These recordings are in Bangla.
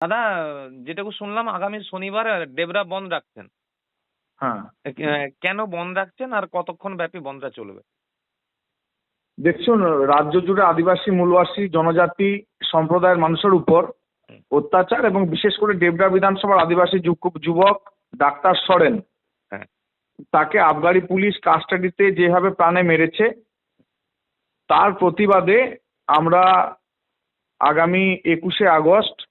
দাদা যেটুকু শুনলাম আগামী শনিবার ডেবরা বন্ধ রাখছেন। হ্যাঁ। কেন বন্ধ রাখছেন আর কতক্ষণ ব্যাপী বন্ধটা চলবে? দেখছুন রাজ্য জুড়ে আদিবাসী মূলবাসী জনজাতি সম্প্রদায়ের মানুষের উপর অত্যাচার এবং বিশেষ করে ডেবরা বিধানসভার আদিবাসী যুব- যুবক ডাক্তার সরেন হ্যাঁ। তাকে আবগারি পুলিশ কাস্টাডিতে যেভাবে প্রাণে মেরেছে তার প্রতিবাদে আমরা আগামী একুশে আগস্ট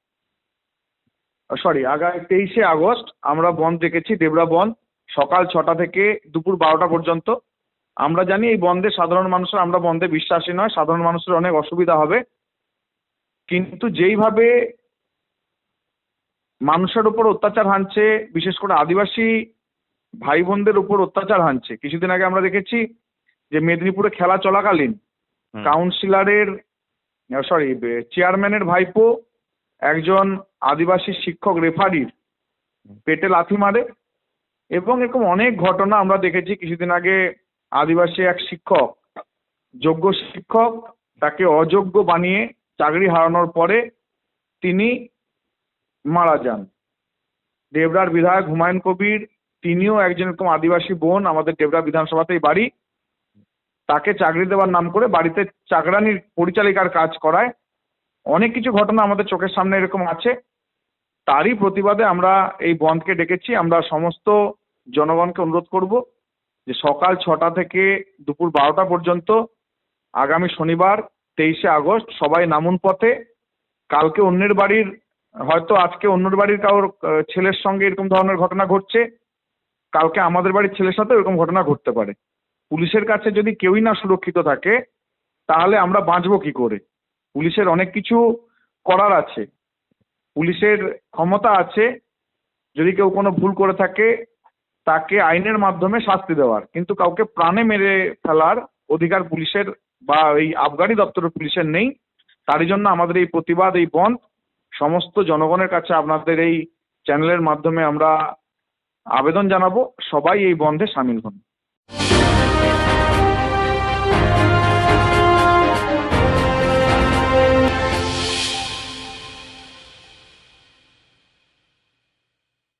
সরি আগামী তেইশে আগস্ট আমরা বন্ধ রেখেছি ডেবরা বন্ধ সকাল ছটা থেকে দুপুর বারোটা পর্যন্ত আমরা জানি এই বন্ধে সাধারণ মানুষের আমরা বন্ধে বিশ্বাসী নয় সাধারণ মানুষের অনেক অসুবিধা হবে কিন্তু যেইভাবে মানুষের উপর অত্যাচার হানছে বিশেষ করে আদিবাসী ভাই বোনদের উপর অত্যাচার হানছে কিছুদিন আগে আমরা দেখেছি যে মেদিনীপুরে খেলা চলাকালীন। কাউন্সিলরের সরি চেয়ারম্যানের ভাইপো একজন আদিবাসী শিক্ষক রেফারির পেটে লাথি মারে এবং এরকম অনেক ঘটনা আমরা দেখেছি। কিছুদিন আগে আদিবাসী এক শিক্ষক, যোগ্য শিক্ষক, তাকে অযোগ্য বানিয়ে চাকরি হারানোর পরে তিনি মারা যান। দেবরার বিধায়ক হুমায়ুন কবির, তিনিও একজন এরকম আদিবাসী বোন, আমাদের দেবরা বিধানসভাতেই বাড়ি। তাকে চাকরি দেওয়ার নাম করে বাড়িতে চাকরানির পরিচালিকার কাজ করায়। অনেক কিছু ঘটনা আমাদের চোখের সামনে এরকম আছে। তারই প্রতিবাদে আমরা এই বন্ধকে ডেকেছি। আমরা সমস্ত জনগণকে অনুরোধ করব যে সকাল ছটা থেকে দুপুর বারোটা পর্যন্ত আগামী শনিবার, তেইশে আগস্ট সবাই নামুন পথে। কালকে অন্যের বাড়ির, হয়তো আজকে অন্যের বাড়ির কারোর ছেলের সঙ্গে এরকম ধরনের ঘটনা ঘটছে। কালকে আমাদের বাড়ির ছেলের সাথে এরকম ঘটনা ঘটতে পারে। পুলিশের কাছে যদি কেউই না সুরক্ষিত থাকে, তাহলে আমরা বাঁচবো কি করে? পুলিশের অনেক কিছু করার আছে। পুলিশের ক্ষমতা আছে, যদি কেউ কোনো ভুল করে থাকে, তাকে আইনের মাধ্যমে শাস্তি দেওয়ার। কিন্তু কাউকে প্রাণে মেরে ফেলার অধিকার পুলিশের বা এই আবগারি দপ্তরের পুলিশের নেই। তারই জন্য আমাদের এই প্রতিবাদ, এই বন্ধ। সমস্ত জনগণের কাছে আপনাদের এই চ্যানেলের মাধ্যমে আমরা আবেদন জানাব। সবাই এই বন্ধে সামিল হন।